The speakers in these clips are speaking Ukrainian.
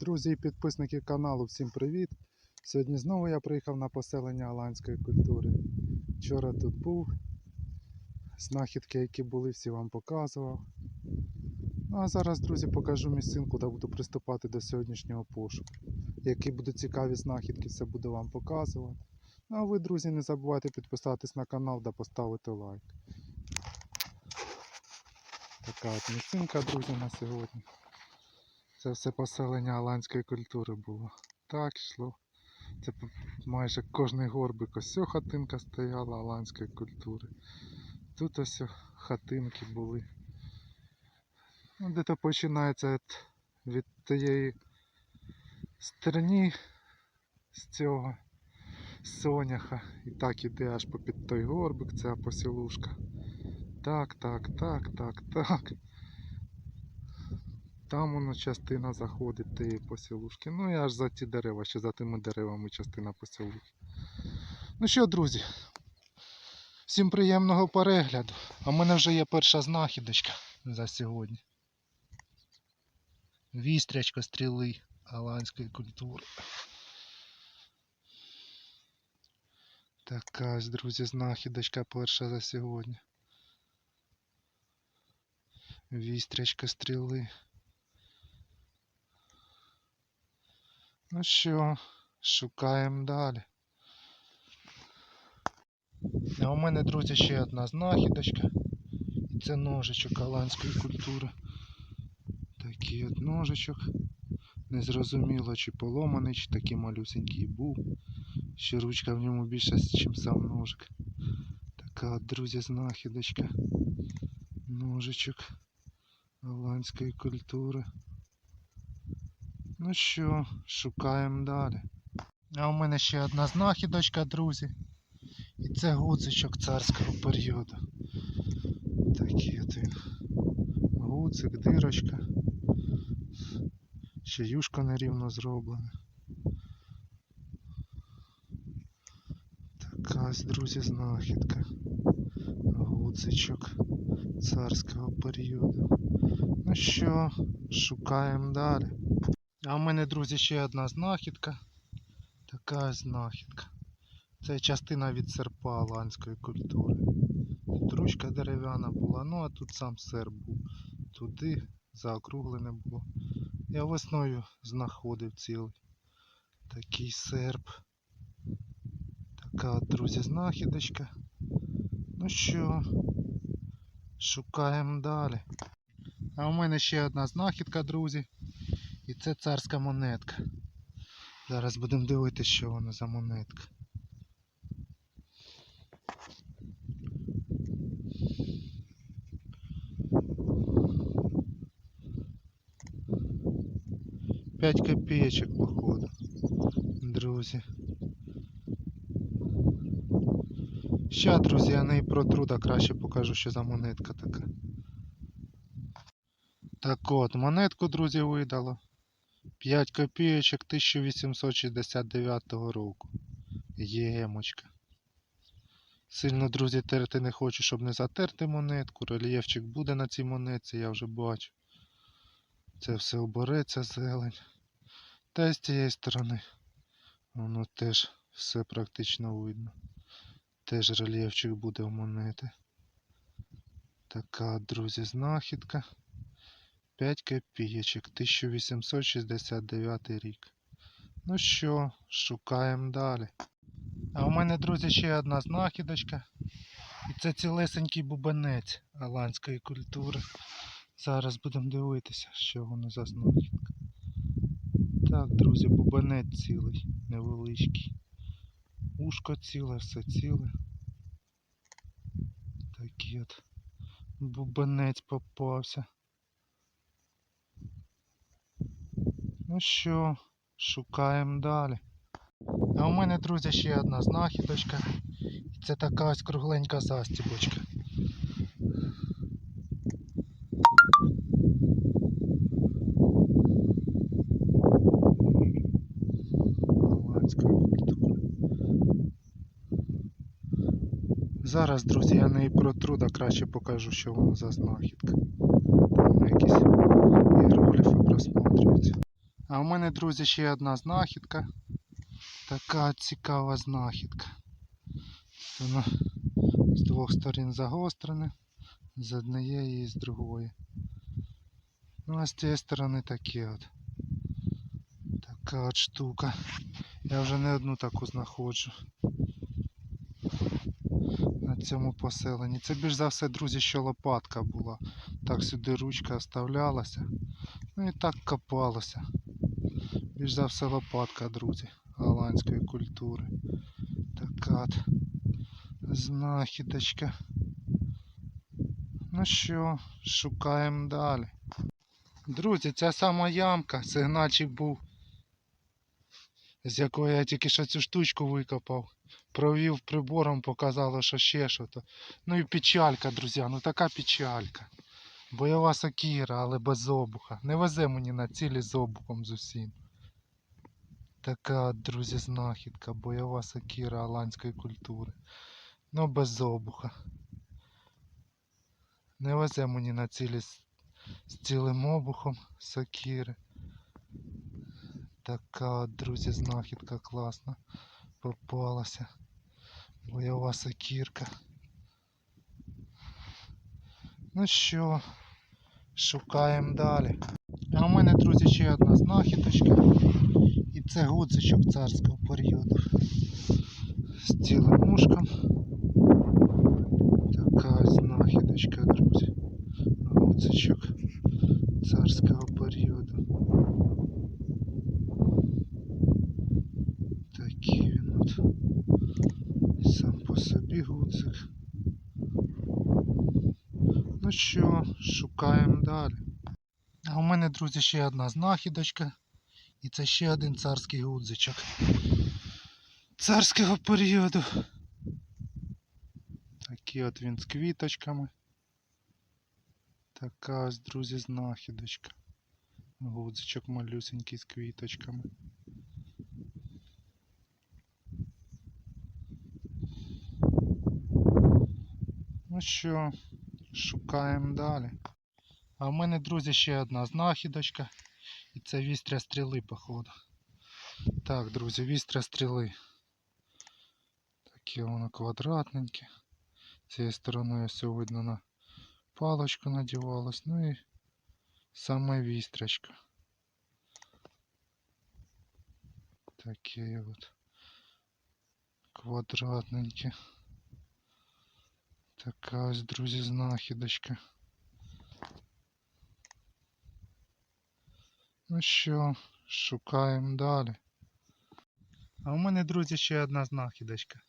Друзі і підписники каналу, всім привіт! Сьогодні знову я приїхав на поселення аланської культури. Вчора тут був, знахідки, які були, всі вам показував. Ну а зараз, друзі, покажу місцинку, де буду приступати до сьогоднішнього пошуку. Які будуть цікаві знахідки, все буду вам показувати. Ну а ви, друзі, не забувайте підписатись на канал та поставити лайк. Така от місцинка, друзі, на сьогодні. Це все поселення аланської культури було. Так йшло. Це майже кожний горбик ось хатинка стояла аланської культури. Тут ось хатинки були. Ну, де-то починається від, від тієї стерні з цього соняха. І так іде аж попід той горбик, ця посілушка. Так, так, так, так, так. Там воно частина заходить тієї посілушки. Ну і аж за ті дерева, ще за тими деревами частина посілушки. Ну що, друзі, всім приємного перегляду. А в мене вже є перша знахідочка за сьогодні. Вістрячка стріли аланської культури. Така ось, друзі, знахідочка перша за сьогодні. Вістрячка стріли. Ну що, шукаємо далі. А у мене, друзі, ще одна знахідочка. Це ножичок аланської культури. Такий от ножичок. Незрозуміло, чи поломаний, чи такий малюсенький був. Ще ручка в ньому більша, ніж сам ножик. Така от, друзі, знахідочка. Ножичок аланської культури. Ну що, шукаємо далі. А у мене ще одна знахідочка, друзі. І це гудзичок царського періоду. Такий от він. Гудзик, дирочка. Ще юшка нерівно зроблена. Така ось, друзі, знахідка. Гудзичок царського періоду. Ну що, шукаємо далі. А у мене, друзі, ще одна знахідка. Така знахідка. Це частина від серпа аланської культури. Тут ручка дерев'яна була, ну а тут сам серп був. Туди заокруглене було. Я весною знаходив цілий такий серп. Така друзі, знахідочка. Ну що, шукаємо далі. А у мене ще одна знахідка, друзі. І це царська монетка. Зараз будемо дивитися, що вона за монетка. П'ять копеечок, походу, друзі. Ща, друзі, я неї протру, да краще покажу, що за монетка така. Так от, монетку, друзі, видало. 5 копійочок 1869 року. Ємочка. Сильно, друзі, терти не хочу, щоб не затерти монетку. Рельєфчик буде на цій монетці, я вже бачу. Це все обереться зелень. Та й з цієї сторони. Воно теж все практично видно. Теж рельєфчик буде в монети. Така, друзі, знахідка. 5 копійочок, 1869 рік. Ну що, шукаємо далі. А у мене, друзі, ще одна знахідочка. І це цілесенький бубенець аланської культури. Зараз будемо дивитися, що воно за знахідка. Так, друзі, бубенець цілий, невеличкий. Ушко ціле, все ціле. Такий от бубенець попався. Ну що, шукаємо далі. А у мене, друзі, ще одна знахідочка. Це така ось кругленька застібочка. Зараз, друзі, я неї протру, да краще покажу, що воно за знахідка. Якісь іерогліфи просматрюються. А у мене, друзі, ще одна знахідка. Така цікава знахідка. Воно з двох сторін загострене, з однієї і з другої. Ну а з цієї сторони таке от. Така от штука. Я вже не одну таку знаходжу. На цьому поселенні. Це більш за все, друзі, що лопатка була. Так сюди ручка вставлялася. Ну і так копалося. Більш за все лопатка, друзі, голландської культури. Така от знахідочка. Ну що, шукаємо далі. Друзі, ця сама ямка, сигнальчик був, з якої я тільки що цю штучку викопав. Провів прибором, показало, що ще що то. Ну і печалька, друзі, ну така печалька. Бойова сокира, але без обуха. Не везе мені на цілі з обухом з усім. Така, друзі, знахідка, бойова сокира голландської культури. Ну без обуха. Не везе мені на цілі з, цілим обухом сокири. Така, друзі, знахідка класна. Попалася. Бойова сокирка. Ну що, шукаємо далі. А у мене, друзі, ще одна знахідочка. Це гудзичок царського періоду. З цілим мушком. Така знахідочка, друзі. Гудзичок царського періоду. Такий він от. Сам по собі гудзик. Ну що, шукаємо далі. А у мене, друзі, ще одна знахідочка. І це ще один царський гудзичок. Царського періоду. Такий от він з квіточками. Така ось, друзі, знахідочка. Гудзичок малюсенький з квіточками. Ну що, шукаємо далі. А в мене, друзі, ще одна знахідочка. І це вістря стріли, походу. Так, друзі, вістря стріли. Такі воно квадратненькі. Цією стороною все видно на палочку надівалось. Ну і саме вістрячка. Такі от квадратненькі. Така ось, друзі, знахідочка. Ну що, шукаємо далі. А у мене, друзі, ще одна знахідочка.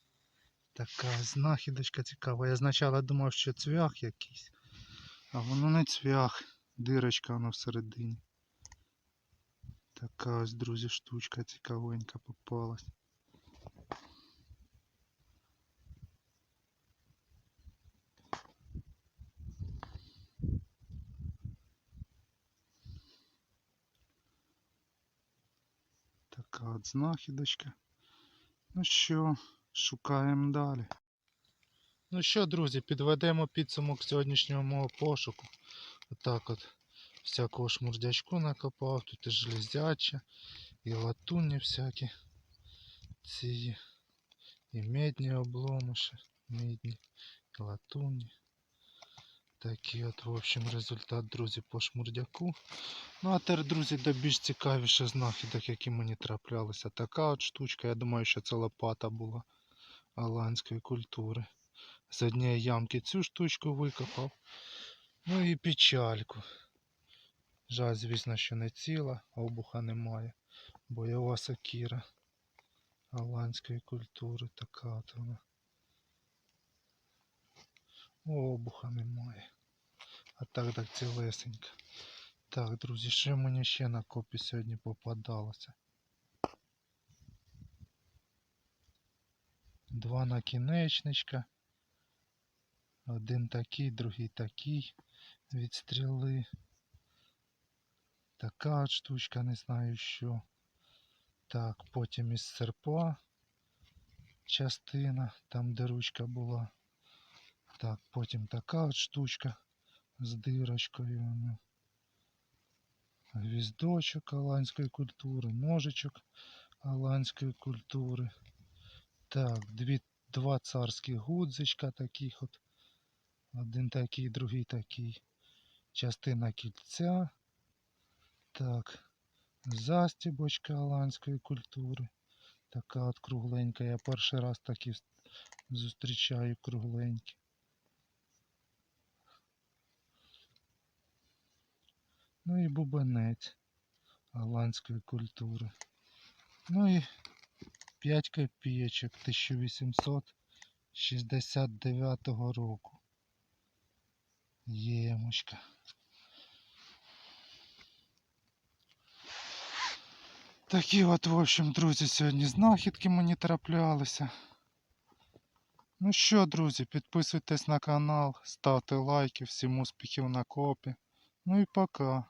Така знахідочка цікава. Я спочатку думав, що цвях якийсь. А воно не цвях. Дирочка воно всередині. Така ось, друзі, штучка цікавенька попалась. Така от знахідочка. Ну що, шукаємо далі. Ну що, друзі, підведемо підсумок сьогоднішнього мого пошуку. Отак от всякого шмурдячку накопав, тут і железяча, і латунні всякі. Ці і медні обломиші, медні, і латунні. Такий от, в общем, результат, друзі, по шмурдяку. Ну а тепер, друзі, до більш цікавіше знахідок, які мені траплялися. Така от штучка, я думаю, що це лопата була голландської культури. З однієї ямки цю штучку викопав. Ну і печальку. Жаль, звісно, що не ціла, обуха немає. Бойова сокира голландської культури. Така от вона. Обуха немає. А так так цілесенька. Так, друзі, що мені ще на копі сьогодні попадалося? Два накінечничка. Один такий, другий такий від стріли. Така штучка, не знаю що. Так, потім із серпа частина, там де ручка була. Так, потім така от штучка з дирочкою. ну. гвіздочок аланської культури, ножичок аланської культури. Так, дві, два царських гудзичка таких от. Один такий, другий такий. Частина кільця. Так. Застібочка аланської культури. Така от кругленька. Я перший раз такі зустрічаю кругленькі. Ну і бубенець голландської культури. Ну і 5 копійочок 1869 року. Ємочка. Такі от, в общем, друзі, сьогодні знахідки мені траплялися. Ну що, друзі, підписуйтесь на канал, ставте лайки, всім успіхів на копі. Ну и пока.